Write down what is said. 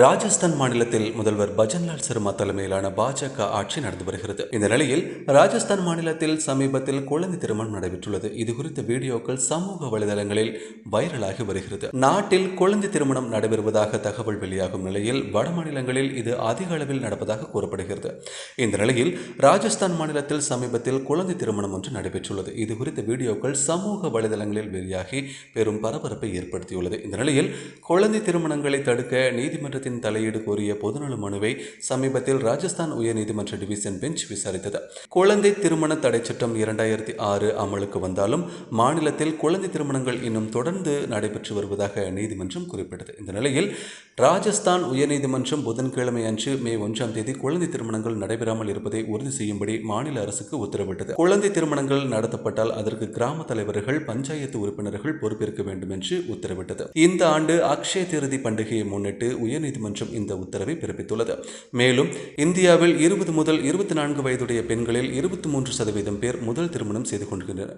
ராஜஸ்தான் மாநிலத்தில் முதல்வர் பஜன்லால் சர்மா தலைமையிலான பாஜக ஆட்சி நடந்து வருகிறது. இந்த நிலையில் ராஜஸ்தான் மாநிலத்தில் சமீபத்தில் குழந்தை திருமணம் நடைபெற்றுள்ளது. இது குறித்த வீடியோக்கள் சமூக வலைதளங்களில் வைரலாகி வருகிறது. நாட்டில் குழந்தை திருமணம் நடைபெறுவதாக தகவல் வெளியாகும் நிலையில் வட மாநிலங்களில் இது அதிக அளவில் நடப்பதாக கூறப்படுகிறது. இந்த நிலையில் ராஜஸ்தான் மாநிலத்தில் சமீபத்தில் குழந்தை திருமணம் ஒன்று நடைபெற்றுள்ளது. இது குறித்த வீடியோக்கள் சமூக வலைதளங்களில் வெளியாகி பெரும் பரபரப்பை ஏற்படுத்தியுள்ளது. இந்த நிலையில் குழந்தை திருமணங்களை தடுக்க நீதிமன்ற நீதிமன்றத்தின் தலையீடு கோரிய பொதுநல மனுவை சமீபத்தில் ராஜஸ்தான் உயர்நீதிமன்ற டிவிஷன் பெஞ்ச் விசாரித்தது. குழந்தை திருமண தடை சட்டம் இரண்டாயிரத்தி ஆறு அமலுக்கு வந்தாலும் மாநிலத்தில் குழந்தை திருமணங்கள் இன்னும் தொடர்ந்து நடைபெற்று வருவதாக நீதிமன்றம் குறிப்பிட்டது. இந்த நிலையில் ராஜஸ்தான் உயர்நீதிமன்றம் புதன்கிழமை அன்று மே ஒன்றாம் தேதி குழந்தை திருமணங்கள் நடைபெறாமல் இருப்பதை உறுதி செய்யும்படி மாநில அரசுக்கு உத்தரவிட்டது. குழந்தை திருமணங்கள் நடத்தப்பட்டால் அதற்கு கிராம தலைவர்கள் பஞ்சாயத்து உறுப்பினர்கள் பொறுப்பேற்க வேண்டும் என்று உத்தரவிட்டது. இந்த ஆண்டு அக்ஷய திருதி பண்டிகையை முன்னிட்டு உயர்நீதி உயர்நீதிமன்றம் இந்த உத்தரவை பிறப்பித்துள்ளது. மேலும் இந்தியாவில் இருபது முதல் இருபத்தி நான்கு வயதுடைய பெண்களில் இருபத்தி மூன்று சதவீதம் பேர் முதல் திருமணம் செய்து கொள்கின்றனர்.